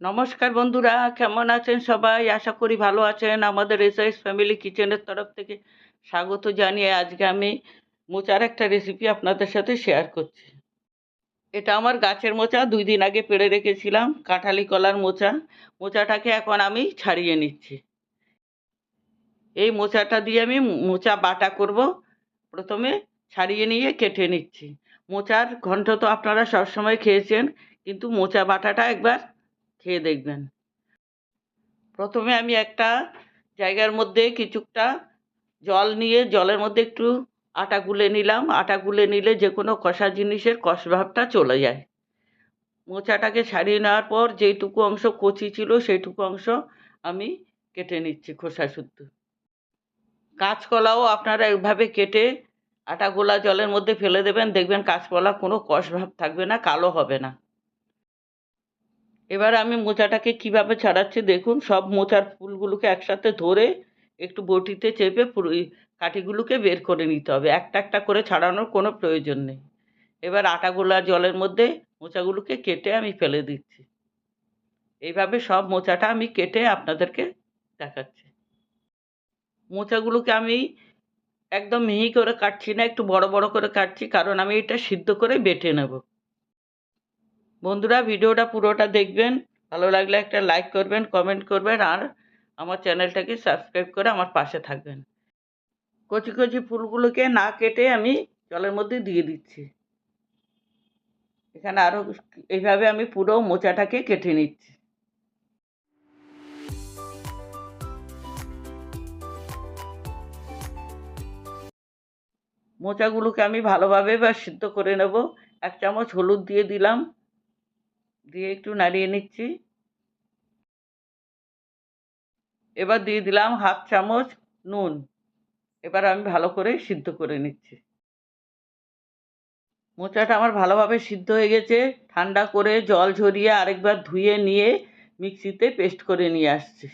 নমস্কার বন্ধুরা, কেমন আছেন সবাই? আশা করি ভালো আছেন। আমাদের এসআইস ফ্যামিলি কিচেনের তরফ থেকে স্বাগত জানিয়ে আজকে আমি মোচার একটা রেসিপি আপনাদের সাথে শেয়ার করছি। এটা আমার গাছের মোচা, দুই দিন আগে পেড়ে রেখেছিলাম, কাঁঠালি কলার মোচা। মোচাটাকে এখন আমি ছাড়িয়ে নিচ্ছি। এই মোচাটা দিয়ে আমি মোচা বাটা করব। প্রথমে ছাড়িয়ে নিয়ে কেটে নিচ্ছি। মোচার ঘন্ট তো আপনারা সবসময় খেয়েছেন, কিন্তু মোচা বাটাটা একবার খেয়ে দেখবেন। প্রথমে আমি একটা জায়গার মধ্যে কিছুটা জল নিয়ে, জলের মধ্যে একটু আটা গুলে নিলাম। আটা গুলে নিলে যে কোনো কষা জিনিসের কষ ভাবটা চলে যায়। মোচাটাকে ছাড়িয়ে নেওয়ার পর যেইটুকু অংশ কচি ছিল সেইটুকু অংশ আমি কেটে নিচ্ছি খোসা শুদ্ধ। কাঁচকলাও আপনারা এভাবে কেটে আটা গোলা জলের মধ্যে ফেলে দেবেন। দেখবেন কাঁচকলা কোনো কষ ভাব থাকবে না, কালো হবে না। এবার আমি মোচাটাকে কীভাবে ছাড়াচ্ছি দেখুন, সব মোচার ফুলগুলোকে একসাথে ধরে একটু বটিতে চেপে কাঠিগুলোকে বের করে নিতে হবে। একটা একটা করে ছাড়ানোর কোনো প্রয়োজন নেই। এবার আটাগোলা জলের মধ্যে মোচাগুলোকে কেটে আমি ফেলে দিচ্ছি। এইভাবে সব মোচাটা আমি কেটে আপনাদেরকে দেখাচ্ছি। মোচাগুলোকে আমি একদম মিহি করে কাটছি না, একটু বড় বড় করে কাটছি, কারণ আমি এটা সিদ্ধ করে বেটে নেব। বন্ধুরা, ভিডিওটা পুরোটা দেখবেন। ভালো লাগলে একটা লাইক করবেন কমেন্ট করবেন, আর আমার চ্যানেলটাকে সাবস্ক্রাইব করে আমার পাশে থাকবেন। কচি কচি ফুলগুলোকে না কেটে আমি জলের মধ্যে দিয়ে দিচ্ছি। এখানে আরও এইভাবে আমি পুরো মোচাটাকে কেটে নিচ্ছি। মোচাগুলোকে আমি ভালোভাবে বা সিদ্ধ করে নেব। এক চামচ হলুদ দিয়ে দিলাম। দিয়ে একটু নাড়িয়ে নিচ্ছি। এবার দিয়ে দিলাম হাফ চামচ নুন। এবার আমি ভালো করে সিদ্ধ করে নিচ্ছি। মোচাটা আমার ভালোভাবে সিদ্ধ হয়ে গেছে। ঠান্ডা করে জল ঝরিয়ে আরেকবার ধুয়ে নিয়ে মিক্সিতে পেস্ট করে নিয়ে আসছি।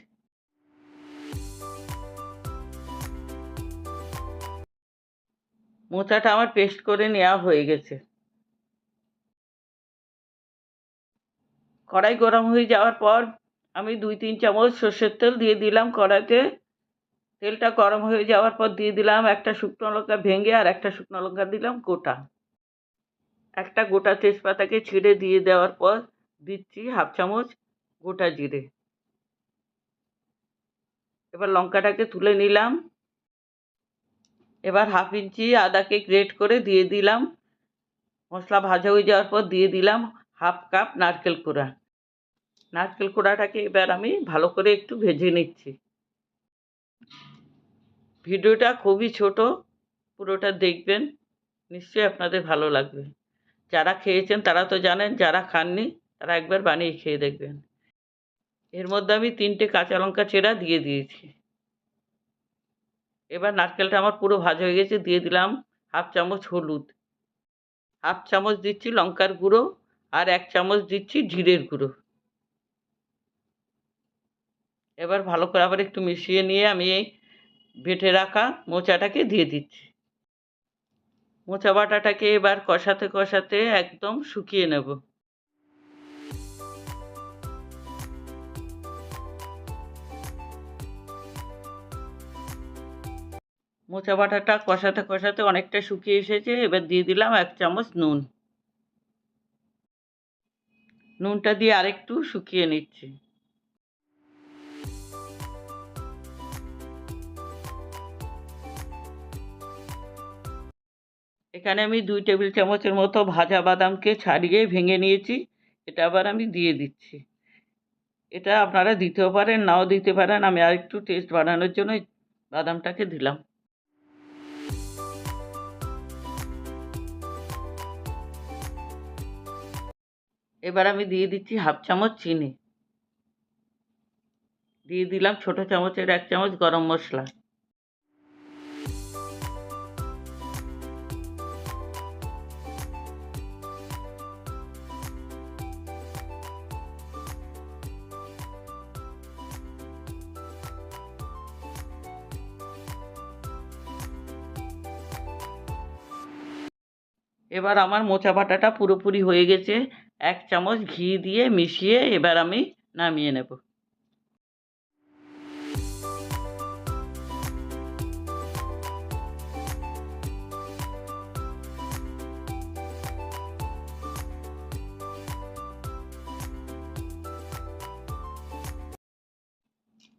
মোচাটা আমার পেস্ট করে নেওয়া হয়ে গেছে। কড়াই গরম হয়ে যাওয়ার পর আমি দুই, তিন চামচ সর্ষের তেল দিয়ে দিলাম। কড়াইতে তেলটা গরম হয়ে যাওয়ার পর দিয়ে দিলাম একটা শুকনো লঙ্কা ভেঙে আর একটা শুকনো লঙ্কা দিলাম গোটা। একটা গোটা তেজপাতাকে ছিঁড়ে দিয়ে দেওয়ার পর দিচ্ছি হাফ চামচ গোটা জিরে। এবার লঙ্কাটাকে তুলে নিলাম। এবার হাফ ইঞ্চি আদাকে গ্রেট করে দিয়ে দিলাম। মশলা ভাজা হয়ে যাওয়ার পর দিয়ে দিলাম হাফ কাপ নারকেল কোড়া। নারকেল কোড়াটাকে এবার আমি ভালো করে একটু ভেজে নিচ্ছি। ভিডিওটা খুবই ছোট, পুরোটা দেখবেন, নিশ্চয়ই আপনাদের ভালো লাগবে। যারা খেয়েছেন তারা তো জানেন, যারা খাননি তারা একবার বানিয়ে খেয়ে দেখবেন। এর মধ্যে আমি তিনটে কাঁচা লঙ্কা চেরা দিয়ে দিয়েছি। এবার নারকেলটা আমার পুরো ভাজা হয়ে গেছে, দিয়ে দিলাম হাফ চামচ হলুদ। হাফ চামচ দিচ্ছি লঙ্কার গুঁড়ো আর এক চামচ দিচ্ছি জিরের গুঁড়ো। এবার ভালো করে আবার একটু মিশিয়ে নিয়ে আমি এই বেটে রাখা মোচাটাকে দিয়ে দিচ্ছি। মোচা বাটাটাকে এবার কষাতে কষাতে একদম শুকিয়ে নেব। মোচা বাটাটা কষাতে কষাতে অনেকটা শুকিয়ে এসেছে, এবার দিয়ে দিলাম এক চামচ নুন। নুনটা দিয়ে আরেকটু শুকিয়ে নিচ্ছি। এখানে আমি দুই টেবিল চামচের মতো ভাজা বাদামকে ছাড়িয়ে ভেঙে নিয়েছি। এটা আবার আমি দিয়ে দিচ্ছি। এটা আপনারা দিতেও পারেন, নাও দিতে পারেন। আমি আর একটু টেস্ট বাড়ানোর জন্য বাদামটাকে দিলাম। এবার আমি দিয়ে দিচ্ছি হাফ চামচ চিনি। দিয়ে দিলাম ছোট চামচের এক চামচ গরম মশলা। এবার আমার মোচা বাটাটা পুরোপুরি হয়ে গেছে। এক চামচ ঘি দিয়ে মিশিয়ে এবার আমি নামিয়ে নেব।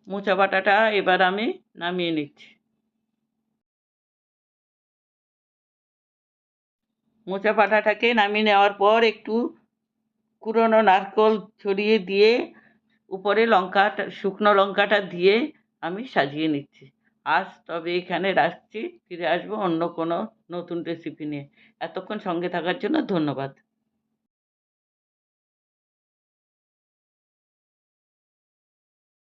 মোচা বাটাটা এবার আমি নামিয়ে নিচ্ছি। মোচা পাঠাটাকে নামিয়ে নেওয়ার পর একটু কুড়োনো নারকোল ছড়িয়ে দিয়ে উপরে লঙ্কাটা, শুকনো লঙ্কাটা দিয়ে আমি সাজিয়ে নিচ্ছি। আজ তবে এখানে রাখছি, ফিরে আসব অন্য কোনো নতুন রেসিপি নিয়ে। এতক্ষণ সঙ্গে থাকার জন্য ধন্যবাদ।